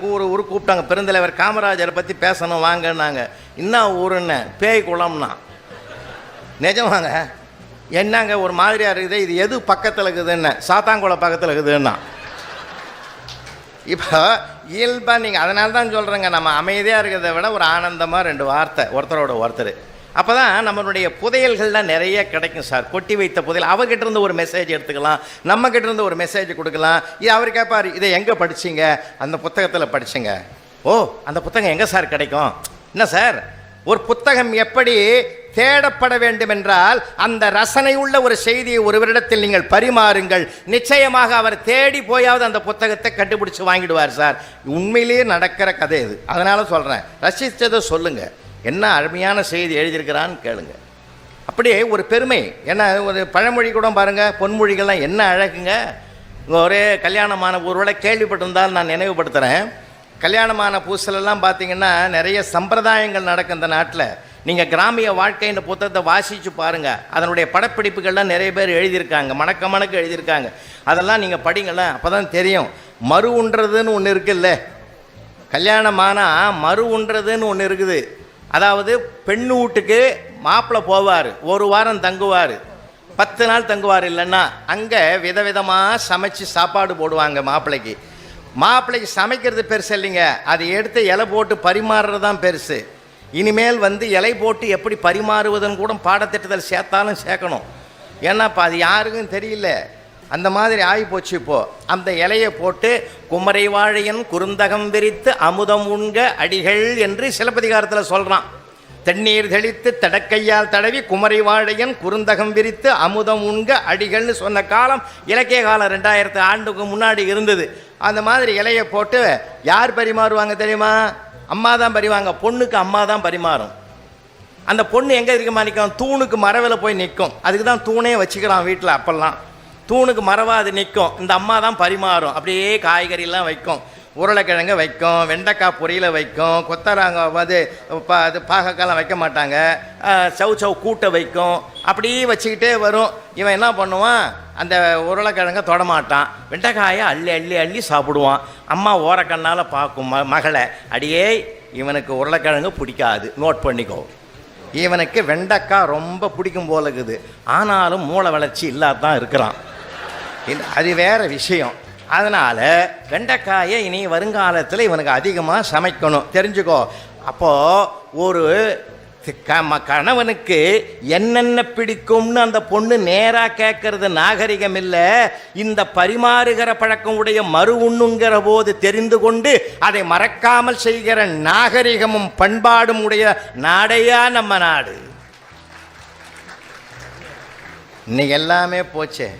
ஊர் ஊர் கூப்பிட்டாங்க. பெருந்தலைவர் காமராஜரை பற்றி பேசணும் வாங்கன்னாங்க. என்ன ஊருன்னு? பேய் குளம்னா. நிஜமாங்க. என்னங்க ஒரு மாதிரியாக இருக்குது? இது எது பக்கத்தில் இருக்குதுன்னு? சாத்தாங்குளம் பக்கத்தில் இருக்குதுன்னா. இப்போ இயல்பாக நீங்கள் அதனால தான் சொல்கிறேங்க நம்ம அமைதியாக இருக்கிறத விட ஒரு ஆனந்தமாக ரெண்டு வார்த்தை. ஒருத்தரோட ஒருத்தர். அப்போ தான் நம்மளுடைய புதையல்கள்லாம் நிறைய கிடைக்கும் சார். கொட்டி வைத்த புதையல். அவர்கிட்ட இருந்து ஒரு மெசேஜ் எடுத்துக்கலாம். நம்ம இருந்து ஒரு மெசேஜ் கொடுக்கலாம். இது அவர் கேட்பார் இதை எங்கே படிச்சீங்க? அந்த புத்தகத்தில் படிச்சிங்க. ஓ அந்த புத்தகம் எங்கே சார் கிடைக்கும்? என்ன சார்? ஒரு புத்தகம் எப்படி தேடப்பட வேண்டும் என்றால் அந்த ரசனை உள்ள ஒரு செய்தியை ஒருவரிடத்தில் நீங்கள் பரிமாறுங்கள். நிச்சயமாக அவர் தேடி போயாவது அந்த புத்தகத்தை கண்டுபிடிச்சு வாங்கிடுவார் சார். உண்மையிலேயே நடக்கிற கதை இது. அதனால சொல்கிறேன் ரசித்ததை சொல்லுங்கள் என்ன அருமையான செய்தி எழுதியிருக்கிறான்னு கேளுங்க. அப்படியே ஒரு பெருமை. ஏன்னா ஒரு பழமொழி கூட பாருங்க பொன்மொழிகள்லாம் என்ன அழகுங்க. ஒரே கல்யாணமான ஒருவேளை கேள்விப்பட்டிருந்தால் நான் நினைவுபடுத்துகிறேன் கல்யாணமான பூசலெல்லாம் பார்த்தீங்கன்னா நிறைய சம்பிரதாயங்கள் நடக்கும் இந்த நாட்டில். நீங்கள் கிராமிய வாழ்க்கைன்ற புத்தகத்தை வாசித்து பாருங்கள் அதனுடைய படப்பிடிப்புகள்லாம் நிறைய பேர் எழுதியிருக்காங்க. மணக்க மணக்க எழுதியிருக்காங்க. அதெல்லாம் நீங்கள் படிங்கள அப்போ தான் தெரியும். மறு உண்றதுன்னு ஒன்று இருக்குல்ல. கல்யாணமானால் மறு உண்றதுன்னு ஒன்று இருக்குது. அதாவது பெண் வீட்டுக்கு மாப்பிள்ளை போவார் ஒரு வாரம் தங்குவார் பத்து நாள் தங்குவார் இல்லைன்னா அங்கே விதவிதமாக சமைச்சு சாப்பாடு போடுவாங்க மாப்பிள்ளைக்கு மாப்பிள்ளைக்கு சமைக்கிறது பெருசு இல்லைங்க. அதை எடுத்து இலை போட்டு பரிமாறுறது தான் பெருசு. இனிமேல் வந்து இலை போட்டு எப்படி பரிமாறுவதுன்னு கூட பாடத்திட்டத்தில் சேர்த்தாலும் சேர்க்கணும். ஏன்னா இப்போ அது யாருக்கும் தெரியல. அந்த மாதிரி ஆகி போச்சு இப்போ. அந்த இலையை போட்டு குமரை வாழையன் குறுந்தகம் விரித்து அமுதம் உண்க அடிகள் என்று சிலப்பதிகாரத்தில் சொல்கிறான் தண்ணீர் தெளித்து தடக்கையால் தடவி குமரை வாழையன் குறுந்தகம் விரித்து அமுதம் உண்க அடிகள்னு சொன்ன காலம் இலக்கிய காலம் ரெண்டாயிரத்து ஆண்டுக்கு முன்னாடி இருந்தது. அந்த மாதிரி இலையை போட்டு யார் பரிமாறுவாங்க தெரியுமா? அம்மா தான் பரிவாங்க பொண்ணுக்கு அம்மா தான் பரிமாறும். அந்த பொண்ணு எங்கே இருக்குமா நிற்கும் தூணுக்கு மரவில் போய் நிற்கும் அதுக்கு தான் தூணே வச்சுக்கிறான் வீட்டில் அப்போல்லாம். தூணுக்கு மரவா அது நிற்கும் இந்த அம்மா தான் பரிமாறும். அப்படியே காய்கறிலாம் வைக்கும். உருளைக்கிழங்கு வைக்கும் வெண்டைக்காய் பொரியல வைக்கும் கொத்தராங்க வந்து பா அது பாகக்காலாம் வைக்க மாட்டாங்க. சவு சவு கூட்டை வைக்கும். அப்படியே வச்சுக்கிட்டே வரும். இவன் என்ன பண்ணுவான்? அந்த உருளைக்கிழங்க தொடமாட்டான் வெண்டைக்காயை அள்ளி அள்ளி அள்ளி சாப்பிடுவான். அம்மா ஓரக்கண்ணால் பார்க்கும் ம மகளை. அடியே இவனுக்கு உருளைக்கிழங்கு பிடிக்காது. நோட் பண்ணிக்கோ. இவனுக்கு வெண்டைக்காய் ரொம்ப பிடிக்கும் போல இருக்குது. ஆனாலும் மூளை வளர்ச்சி இல்லாதான் இருக்கிறான். அது வேற விஷயம். அதனால் வெண்டைக்காயை இனி வருங்காலத்தில் இவனுக்கு அதிகமாக சமைக்கணும். தெரிஞ்சுக்கோ. அப்போது ஒரு க- ம- கணவனுக்கு என்னென்ன பிடிக்கும்னு அந்த பொண்ணு நேராக கேட்கறது நாகரிகம் இல்லை. இந்த பரிமாறுகிற பழக்கம் உடைய மறு உண்ணுங்கிற போது தெரிந்து கொண்டு அதை மறக்காமல் செய்கிற நாகரிகமும் பண்பாடும் உடைய நாடையா நம்ம நாடு? இன்னைக்கு எல்லாமே போச்சே.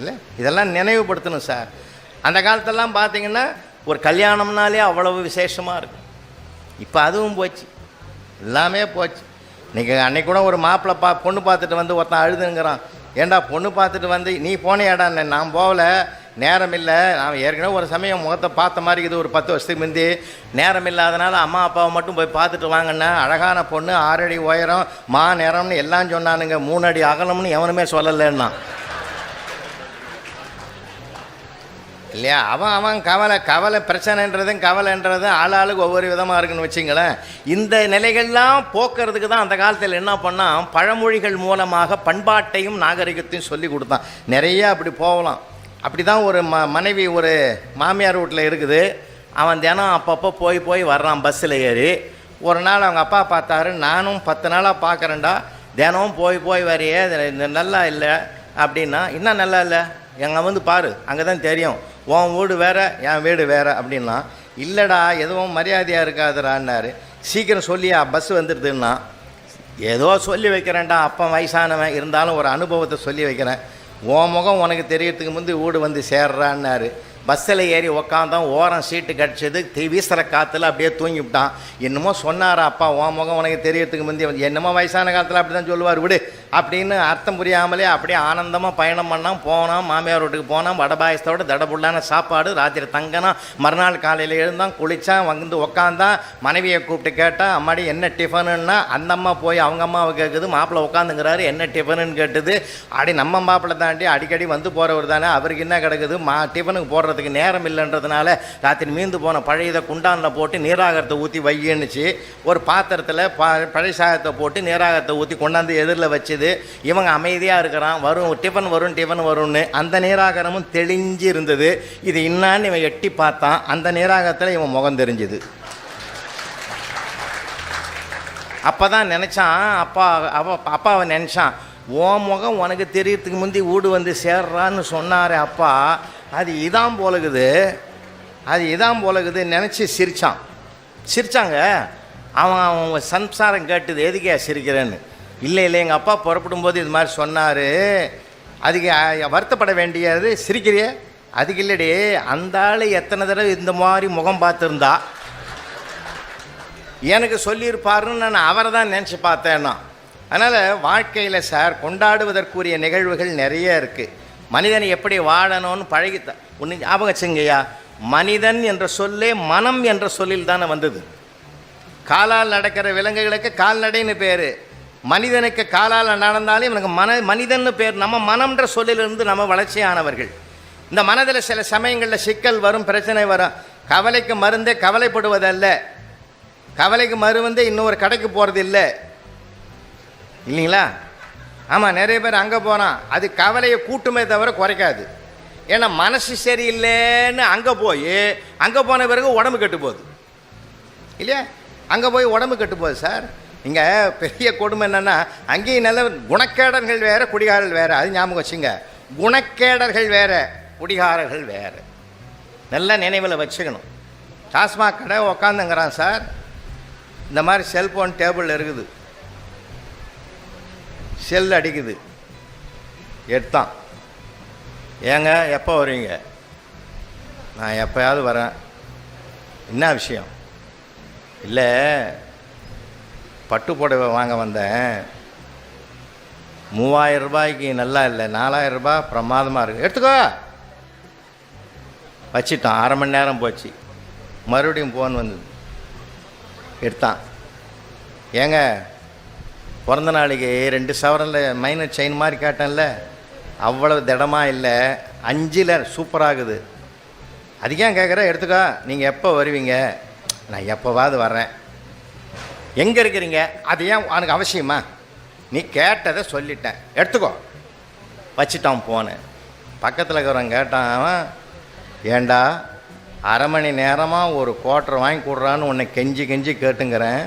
இல்லை இதெல்லாம் நினைவுபடுத்தணும் சார். அந்த காலத்தெல்லாம் பார்த்தீங்கன்னா ஒரு கல்யாணம்னாலே அவ்வளவு விசேஷமாக இருக்கும். இப்போ அதுவும் போச்சு. எல்லாமே போச்சு. இன்றைக்கி அன்னைக்கு கூட ஒரு மாப்பிள்ளை பா பொண்ணு பார்த்துட்டு வந்து ஒருத்தன் அழுதுங்கிறான். ஏன்டா பொண்ணு பார்த்துட்டு வந்து நீ போனியாடா நான் போகல. நேரம் இல்லை. நான் ஏற்கனவே ஒரு சமயம் முகத்தை பார்த்த மாதிரி இது ஒரு பத்து வருஷத்துக்கு முந்தி. நேரம் இல்லாதனால அம்மா அப்பாவை மட்டும் போய் பார்த்துட்டு வாங்கினேன் அழகான பொண்ணு ஆறடி உயரம் மா நேரம்னு எல்லாம் சொன்னானுங்க. மூணு அடி அகலம்னு எவனுமே சொல்லலைன்னா. இல்லையா? அவன் அவன் கவலை கவலை பிரச்சனைன்றதும் கவலைன்றதும் ஆளாளுக்கு ஒவ்வொரு விதமாக இருக்குன்னு வச்சுங்களேன். இந்த நிலைகள்லாம் போக்குறதுக்கு தான் அந்த காலத்தில் என்ன பண்ணான் பழமொழிகள் மூலமாக பண்பாட்டையும் நாகரிகத்தையும் சொல்லி கொடுத்தான். நிறைய அப்படி போகலாம். அப்படி தான் ஒரு ம மனைவி ஒரு மாமியார் வீட்டில் இருக்குது. அவன் தினம் அப்பப்போ போய் போய் வர்றான் பஸ்ஸில் ஏறி. ஒரு நாள் அவங்க அப்பா பார்த்தாரு நானும் பத்து நாளாக பார்க்குறேன்டா. தினமும் போய் போய் வரையே நல்லா இல்லை. அப்படின்னா இன்னும் நல்லா இல்லை. எங்கே வந்து பாரு அங்கே தான் தெரியும். உன் வீடு வேறு என் வீடு வேறு அப்படின்னா இல்லைடா எதுவும் மரியாதையாக இருக்காதுடான்னாரு. சீக்கிரம் சொல்லியா பஸ் வந்துடுதுன்னா ஏதோ சொல்லி வைக்கிறேன்டா அப்போ வயசானவன் இருந்தாலும் ஒரு அனுபவத்தை சொல்லி வைக்கிறேன். உன் முகம் உனக்கு தெரியறதுக்கு முந்தி வீடு வந்து சேர்றான்னாரு. பஸ்ஸில் ஏறி உக்காந்தான் ஓரம் சீட்டு கிடச்சது தீ வீசுகிற காற்றுல அப்படியே தூங்கிவிட்டான். என்னமோ சொன்னார் அப்பா உன் முகம் உனக்கு தெரியறதுக்கு முந்தி என்னமோ வயசான காலத்தில் அப்படி தான் சொல்லுவார் விடு அப்படின்னு அர்த்தம் புரியாமலே அப்படியே ஆனந்தமாக பயணம் பண்ணான் போனான் மாமியார் வீட்டுக்கு போனான் வடபாயசத்தோட தடபுள்ளான சாப்பாடு ராத்திரி தங்கினான். மறுநாள் காலையில் எழுந்தான் குளித்தான் வந்து உக்காந்தான். மனைவியை கூப்பிட்டு கேட்டால் அம்மாடி என்ன டிஃபனுன்னா? அந்த அம்மா போய் அவங்க அம்மாவை கேட்குது மாப்பிள்ளை உட்காந்துங்கிறாரு என்ன டிஃபனுன்னு கேட்டுது? அடி நம்ம மாப்பிள்ளை தாண்டி அடிக்கடி வந்து போகிறவர் தானே அவருக்கு என்ன கிடக்குது? மா டிஃபனுக்கு போடுற போடுறதுக்கு நேரம் இல்லைன்றதுனால ராத்திரி மீந்து போன பழையதை குண்டானில் போட்டு நீராகரத்தை ஊற்றி வையன்னுச்சு. ஒரு பாத்திரத்தில் ப பழைய சாதத்தை போட்டு நீராகரத்தை ஊற்றி கொண்டாந்து எதிரில் வச்சுது. இவங்க அமைதியாக இருக்கிறான். வரும் டிஃபன் வரும் டிஃபன் வரும்னு அந்த நீராகரமும் தெளிஞ்சு இருந்தது. இது இன்னான்னு இவன் எட்டி பார்த்தான். அந்த நீராகரத்தில் இவன் முகம் தெரிஞ்சுது. அப்போ தான் நினச்சான் அப்பா அவ அப்பாவை நினச்சான். ஓ முகம் உனக்கு தெரியறதுக்கு முந்தி வீடு வந்து சேர்றான்னு சொன்னார் அப்பா. அது இதான் போலகுது. அது இதான் போலகுது நினச்சி சிரித்தான் சிரித்தாங்க அவன் அவன் சம்சாரம் கேட்டது எதுக்கே சிரிக்கிறேன்னு? இல்லை இல்லை எங்கள் அப்பா புறப்படும் போது இது மாதிரி சொன்னார். அதுக்கு வருத்தப்பட வேண்டியது சிரிக்கிறிய? அதுக்கு இல்லடி அந்த ஆள் எத்தனை தடவை இந்த மாதிரி முகம் பார்த்துருந்தா? எனக்கு சொல்லியிருப்பாருன்னு நான் அவரை தான் நினச்சி பார்த்தேன்னா. அதனால் வாழ்க்கையில் சார் கொண்டாடுவதற்குரிய நிகழ்வுகள் நிறைய இருக்குது மனிதன் எப்படி வாழணும்னு பழகித்த ஒன்று ஞாபகம் வச்சுங்கய்யா. மனிதன் என்ற சொல்லே மனம் என்ற சொல்லில் தானே வந்தது. காலால் நடக்கிற விலங்குகளுக்கு கால்நடைன்னு பேர். மனிதனுக்கு காலால் நடந்தாலும் இவனுக்கு மன மனிதன்னு பேர் நம்ம மனம்ன்ற சொல்லிலிருந்து நம்ம வளர்ச்சியானவர்கள். இந்த மனதில் சில சமயங்களில் சிக்கல் வரும் பிரச்சனை வரும். கவலைக்கு மருந்தே கவலைப்படுவதல்ல. கவலைக்கு மருந்து இன்னொரு கடைக்கு போகிறது இல்லை இல்லைங்களா? ஆமாம் நிறைய பேர் அங்கே போகிறான் அது கவலையை கூட்டுமே தவிர குறைக்காது. ஏன்னா மனசு சரியில்லைன்னு அங்கே போய் அங்கே போன பிறகு உடம்பு கெட்டு போகுது. இல்லையா? அங்கே போய் உடம்பு கெட்டு போகுது சார். இங்கே பெரிய கொடுமை என்னென்னா அங்கேயும் நல்ல குணக்கேடர்கள் வேறு குடிகாரர்கள் வேறு. அது ஞாபகம் வச்சுங்க. குணக்கேடர்கள் வேறு குடிகாரர்கள் வேறு. நல்ல நினைவில் வச்சுக்கணும். டாஸ்மாக் கடை உக்காந்துங்கிறான் சார். இந்த மாதிரி செல்ஃபோன் டேபிள் இருக்குது. செல் அடிக்குது. எடுத்தான். ஏங்க எப்போ வருவீங்க நான் எப்போயாவது வரேன். என்ன விஷயம்? இல்லை பட்டு புடவை வாங்க வந்தேன். மூவாயிரம் ரூபாய்க்கு நல்லா இல்லை நாலாயிரம் ரூபாய் பிரமாதமாக இருக்குது எடுத்துக்கோ. வச்சிட்டான் அரை மணி நேரம் போச்சு. மறுபடியும் ஃபோன் வந்தது. எடுத்தான். ஏங்க பிறந்த நாளைக்கு ரெண்டு சவரனில் மைனர் செயின் மாதிரி கேட்டேன்ல. அவ்வளவு திடமாக இல்லை. அஞ்சில் சூப்பராகுது அதுக்கு ஏன் கேட்குற எடுத்துக்கோ. நீங்கள் எப்போ வருவீங்க? நான் எப்போவாவது வர்றேன். எங்கே இருக்கிறீங்க? அது ஏன் உனக்கு அவசியமா? நீ கேட்டதை சொல்லிட்டேன். எடுத்துக்கோ. வச்சிட்டான் போனு பக்கத்தில் இருக்கிறவன் கேட்டான் ஏண்டா அரை மணி நேரமாக ஒரு குவார்ட்டர் வாங்கி கொடுறான்னு உன்னை கெஞ்சி கெஞ்சி கேட்டுங்கிறேன்.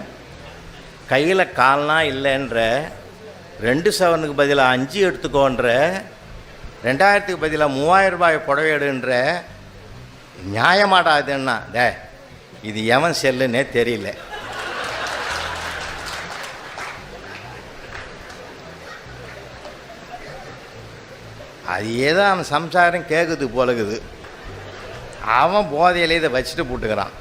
கையில் கால்னால் இல்லைன்ற ரெண்டு சவனுக்கு பதிலாக அஞ்சு எடுத்துக்கோன்ற ரெண்டாயிரத்துக்கு பதிலாக மூவாயிரம் ரூபாய் புடவை எடுன்ற நியாயமாடா டே இது எவன் செல்லுன்னே தெரியல. அது ஏதோ அவன் சம்சாரம் கேட்குது போலகுது அவன் போதையில இதை வச்சுட்டு போட்டுக்கிறான்.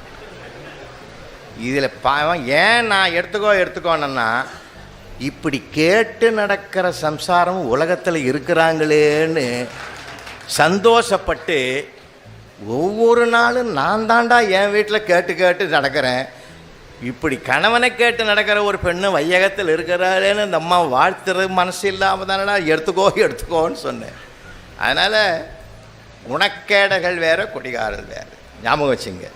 இதில் பாவம் ஏன் நான் எடுத்துக்கோ எடுத்துக்கோன்னா இப்படி கேட்டு நடக்கிற சம்சாரம் உலகத்தில் இருக்கிறாங்களேன்னு சந்தோஷப்பட்டு ஒவ்வொரு நாளும் நான் தாண்டா என் வீட்டில் கேட்டு கேட்டு நடக்கிறேன். இப்படி கணவனை கேட்டு நடக்கிற ஒரு பெண்ணு வையகத்தில் இருக்கிறாளேன்னு இந்த அம்மா வாழ்த்துறது மனசு இல்லாமல் தானடா எடுத்துக்கோ எடுத்துக்கோன்னு சொன்னேன். அதனால் குணக்கேடர்கள் வேறு குடிகாரர்கள் வேறு. ஞாபகம் வச்சுங்க.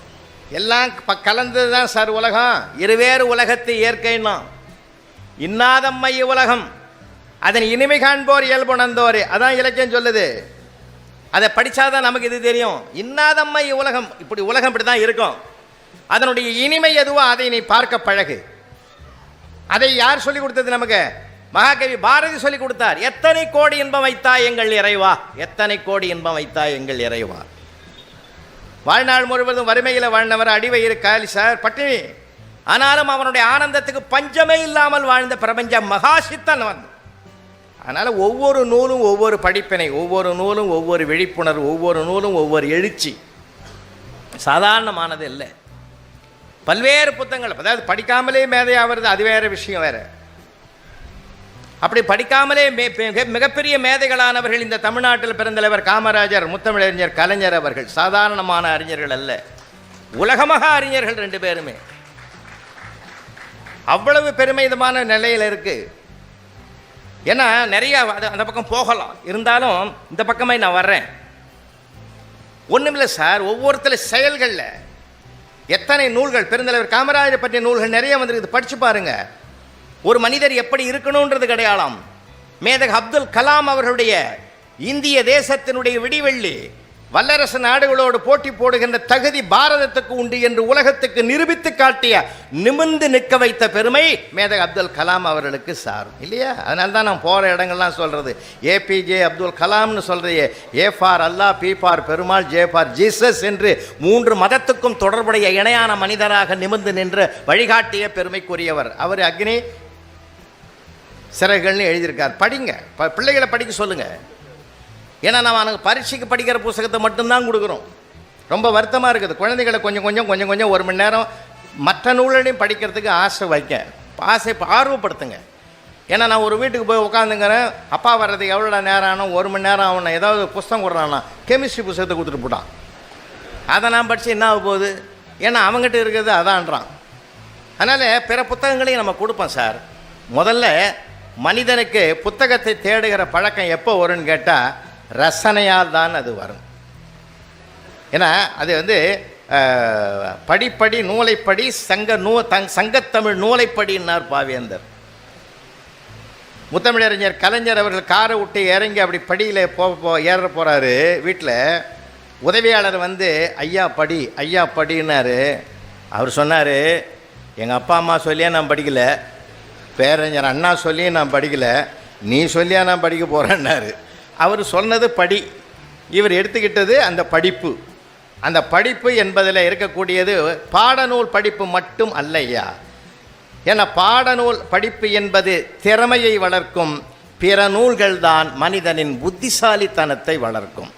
எல்லாம் ப கலந்தது தான் சார் உலகம். இருவேறு உலகத்து இயற்கைன்னா. இன்னாதம்மை உலகம் அதன் இனிமை காண்போர் இயல்புணர்ந்தோர் அதான் இலக்கியம் சொல்லுது. அதை படித்தாதான் நமக்கு இது தெரியும். இன்னாதம்மை உலகம் இப்படி உலகம் இப்படி தான் இருக்கும். அதனுடைய இனிமை எதுவோ அதை நீ பார்க்க பழகு. அதை யார் சொல்லி கொடுத்தது நமக்கு? மகாகவி பாரதி சொல்லி கொடுத்தார். எத்தனை கோடி இன்பம் வைத்தாய் எங்கள் இறைவா? எத்தனை கோடி இன்பம் வைத்தாய் எங்கள் இறைவா? வாழ்நாள் முழுவதும் வறுமையில் வாழ்ந்தவர் அடிவயிறு காலி சார் பட்டினி. ஆனாலும் அவனுடைய ஆனந்தத்துக்கு பஞ்சமே இல்லாமல் வாழ்ந்த பிரபஞ்ச மகாசித்தன் அவன். அதனால் ஒவ்வொரு நூலும் ஒவ்வொரு படிப்பினை ஒவ்வொரு நூலும் ஒவ்வொரு விழிப்புணர்வு ஒவ்வொரு நூலும் ஒவ்வொரு எழுச்சி. சாதாரணமானது இல்லை. பல்வேறு புத்தகங்கள் அதாவது படிக்காமலே மேதையாகிறது அது வேறு விஷயம் வேறு. அப்படி படிக்காமலே மிகப்பெரிய மேதைகளானவர்கள் இந்த தமிழ்நாட்டில் பிறந்தலைவர் காமராஜர் முத்தமிழறிஞர் கலைஞர் அவர்கள் சாதாரணமான அறிஞர்கள் அல்ல. உலகமாக அறிஞர்கள் ரெண்டு பேருமே. அவ்வளவு பெருமிதமான நிலையில் இருக்கு. ஏன்னா நிறைய அது- அந்த பக்கம் போகலாம். இருந்தாலும் இந்த பக்கமே நான் வர்றேன். ஒண்ணுமில்லை சார் ஒவ்வொருத்தர் செயல்களில் எத்தனை நூல்கள் பெருந்தலைவர் காமராஜரை பற்றிய நூல்கள் நிறைய வந்திருக்குது படிச்சு பாருங்கள் ஒரு மனிதர் எப்படி இருக்கணுன்றது கிடையாளம். மேதக அப்துல் கலாம் அவர்களுடைய இந்திய தேசத்தினுடைய விடிவெள்ளி வல்லரசு நாடுகளோடு போட்டி போடுகின்ற தகுதி பாரதத்துக்கு உண்டு என்று உலகத்துக்கு நிரூபித்து காட்டிய நிமிர்ந்து நிற்க வைத்த பெருமை மேதக அப்துல் கலாம் அவர்களுக்கு சாரும். இல்லையா? அதனால தான் நான் போகிற இடங்கள்லாம் சொல்கிறது ஏபிஜே அப்துல் கலாம்னு சொல்கிறையே A for Allah B for Perumal J for Jesus என்று மூன்று மதத்துக்கும் தொடர்புடைய இணையான மனிதராக நிமிர்ந்து நின்று வழிகாட்டிய பெருமைக்குரியவர். அவர் அக்னி சிறகுகள்னு எழுதியிருக்கார். படிங்க. ப பிள்ளைகளை படிக்க சொல்லுங்கள் ஏன்னா நம்ம அவனுக்கு பரீட்சைக்கு படிக்கிற புஸ்தகத்தை மட்டும்தான் கொடுக்குறோம். ரொம்ப வருத்தமாக இருக்குது. குழந்தைகளை கொஞ்சம் கொஞ்சம் கொஞ்சம் கொஞ்சம் ஒரு மணி நேரம் மற்ற நூல்களையும் படிக்கிறதுக்கு ஆசை வைக்க. ஆசை ஆர்வப்படுத்துங்க. ஏன்னா நான் ஒரு வீட்டுக்கு போய் உட்காந்துங்கிறேன். அப்பா வர்றதுக்கு எவ்வளோ நேரம் ஆனும்? ஒரு மணி நேரம் ஆகணும் ஏதாவது புஸ்தகம் கொடுறானா கெமிஸ்ட்ரி புஸ்தகத்தை கொடுத்துட்டு போட்டான். அதை நான் படித்து என்ன ஆக போகுது? ஏன்னா அவங்ககிட்ட இருக்கிறது அதான்றான். அதனால் பிற புத்தகங்களையும் நம்ம கொடுப்போம் சார். முதல்ல மனிதனுக்கு புத்தகத்தை தேடுகிற பழக்கம் எப்போ வரும்னு கேட்டால் ரசனையால் தான் அது வரும். ஏன்னா அது வந்து படிப்படி நூலைப்படி சங்க நூ தங் சங்கத்தமிழ் நூலைப்படின்னார் பாவேந்தர். முத்தமிழறிஞர் கலைஞர் அவர்கள் காரை விட்டு இறங்கி அப்படி படியில் போ போ ஏற போகிறாரு வீட்டில் உதவியாளர் வந்து ஐயா படி ஐயா படின்னாரு. அவர் சொன்னார் எங்கள் அப்பா அம்மா சொல்லியே நான் படிக்கலை. பேரறிஞர் அண்ணா சொல்லியும் நான் படிக்கலை. நீ சொல்லியா நான் படிக்க போகிறேன்னாரு அவர் சொன்னது படி. இவர் எடுத்துக்கிட்டது அந்த படிப்பு. அந்த படிப்பு என்பதில் இருக்கக்கூடியது பாடநூல் படிப்பு மட்டும் அல்லையா? ஏன்னா பாடநூல் படிப்பு என்பது திறமையை வளர்க்கும் பிற நூல்கள்தான் மனிதனின் புத்திசாலித்தனத்தை வளர்க்கும்.